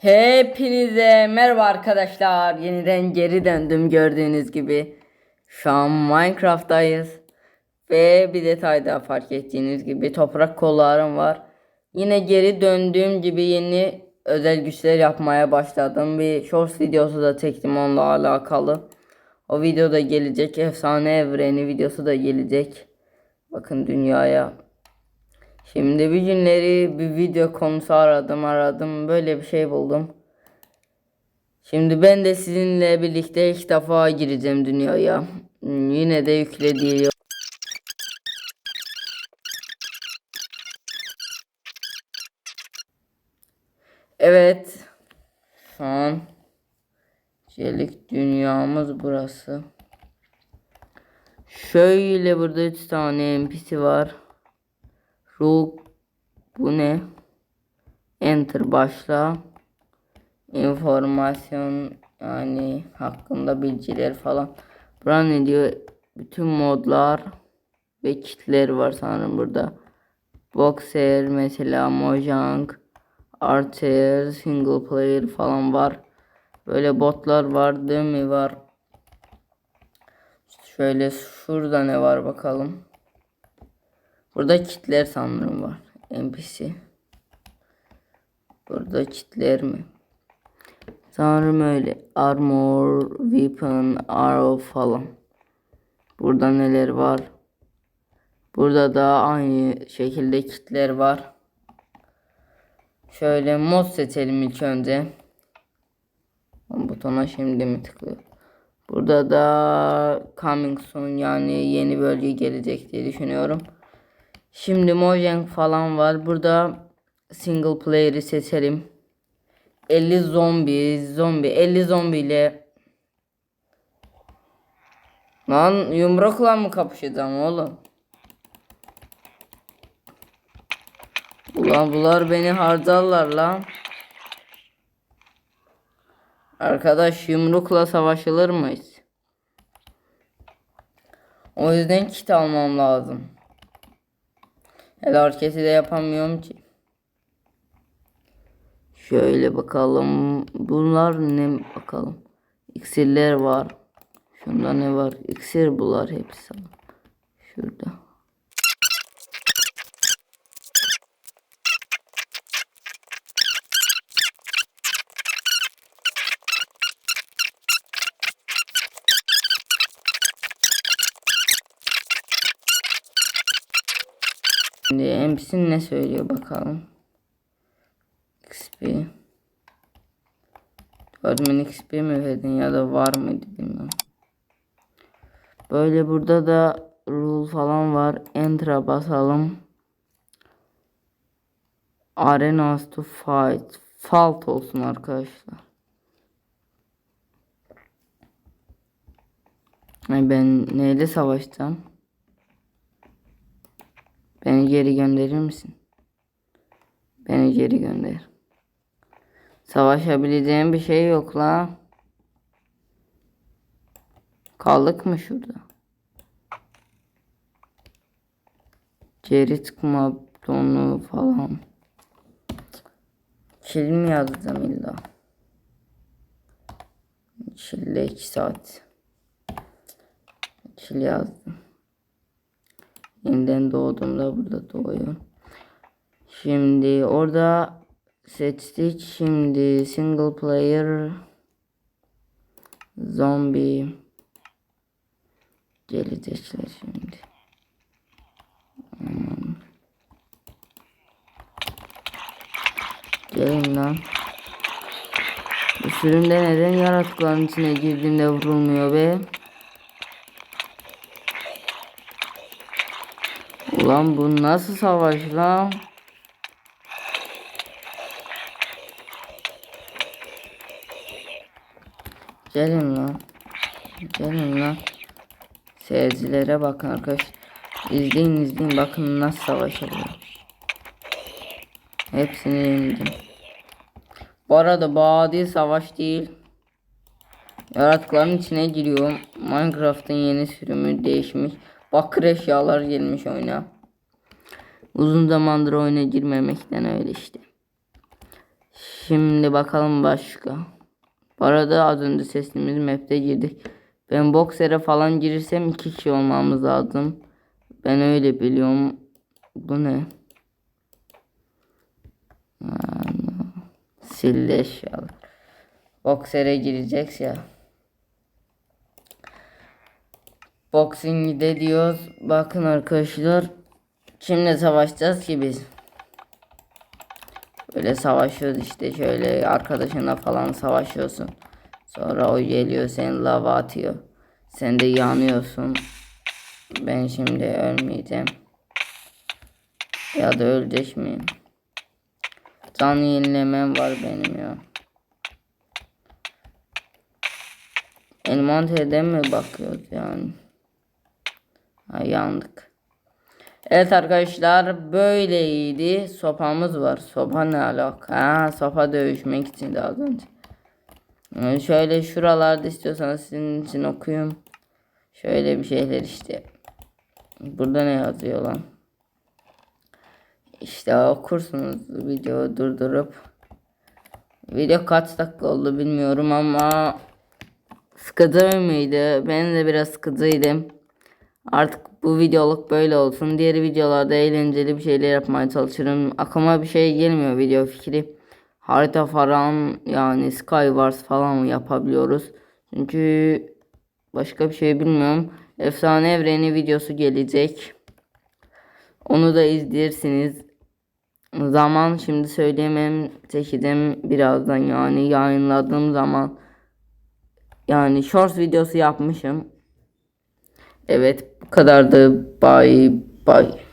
Hepinize merhaba arkadaşlar. Yeniden geri döndüm gördüğünüz gibi. Şu an Minecraft'tayız. Ve bir detay daha fark ettiğiniz gibi toprak kollarım var. Yine geri döndüğüm gibi yeni özel güçler yapmaya başladım. Bir shorts videosu da çektim onunla alakalı. O video da gelecek. Efsane evreni videosu da gelecek. Bakın dünyaya Şimdi bir günleri bir video konusu aradım aradım böyle bir şey buldum. Şimdi ben de sizinle birlikte ilk defa gireceğim dünyaya. Yine de yüklediği Evet. Şu an çelik dünyamız burası. Şöyle burada 3 tane NPC var. Rule bu ne? Enter başla. Informasyon yani hakkında bilgiler falan. Bura ne diyor? Bütün modlar ve kitler var sanırım burada. Boxer mesela Mojang, Archer, Single Player falan var. Böyle botlar var değil mi var? Şöyle şurada ne var bakalım. Burada kitler sanırım var. NPC. Burada kitler mi? Sanırım öyle. Armor, weapon, arrow falan. Burada neler var? Burada da aynı şekilde kitler var. Şöyle mod seçelim ilk önce. Butona şimdi mi tıklıyor? Burada da coming soon yani yeni bölge gelecek diye düşünüyorum. Şimdi Mojang falan var. Burada single player'ı seçelim. 50 zombi, zombi, 50 zombi ile Lan yumrukla mı kapışacağım oğlum? Ulan bunlar beni harcarlar lan. Arkadaş yumrukla savaşılır mıyız? O yüzden kit almam lazım. Hele hareketi de yapamıyorum ki. Şöyle bakalım. Bunlar ne bakalım. İksirler var. Şunda ne var? İksir bunlar hepsi. Şurada. Şimdi Emsin ne söylüyor bakalım. XP. 4000 XP mi verdin ya da var mıydı bilmiyorum. Böyle burada da rule falan var. Enter'a basalım. Arenas to fight. Fault olsun arkadaşlar. Ben neyle savaşacağım? Beni geri gönderir misin? Beni geri gönder. Savaşabileceğim bir şey yok la. Kaldık mı şurada? Geri çıkma tonu falan. Çil mi yazacağım illa? Çil'de 2 saat. Çil yazdım. Yeniden doğduğumda burada doğuyor. Şimdi orada seçtik. Şimdi single player zombie gelecekler şimdi. Aman. Gelin lan. Bu sürümde neden yaratıkların içine girdiğinde vurulmuyor be? Ulan bu nasıl savaş lan? Gelin lan. Gelin lan. Seyircilere bakın arkadaşlar. İzleyin izleyin bakın nasıl savaşılıyor. Hepsini yendim. Bu arada bu adi savaş değil. Yaratıkların içine giriyorum. Minecraft'ın yeni sürümü değişmiş. Bakır eşyalar gelmiş oyuna. Uzun zamandır oyuna girmemekten öyle işte. Şimdi bakalım başka. Bu arada az önce sesimiz map'te girdik. Ben boxer'e falan girirsem iki kişi olmamız lazım. Ben öyle biliyorum. Bu ne? Sildi eşyalar. Boxer'e gireceksin ya. Boxing'de diyoruz. Bakın arkadaşlar. Kimle savaşacağız ki biz? Böyle savaşıyoruz işte şöyle arkadaşına falan savaşıyorsun. Sonra o geliyor seni lava atıyor. Sen de yanıyorsun. Ben şimdi ölmeyeceğim. Ya da ölecek miyim? Can yenilemem var benim ya. Envanterden mi bakıyoruz yani? Ha, yandık. Evet arkadaşlar böyleydi. Sopamız var. Sopa ne alaka? Ha, sopa dövüşmek için az önce. Şöyle şuralarda istiyorsanız sizin için okuyayım. Şöyle bir şeyler işte. Burada ne yazıyor lan? İşte okursunuz videoyu durdurup. Video kaç dakika oldu bilmiyorum ama sıkıcı mıydı? Ben de biraz sıkıcıydım. Artık bu videoluk böyle olsun. Diğer videolarda eğlenceli bir şeyler yapmaya çalışırım. Aklıma bir şey gelmiyor video fikri. Harita falan yani Skywars falan yapabiliyoruz. Çünkü başka bir şey bilmiyorum. Efsane evreni videosu gelecek. Onu da izlersiniz. Zaman şimdi söyleyemem. Çekeceğim birazdan yani yayınladığım zaman. Yani short videosu yapmışım. Evet kadardı. Bye bye.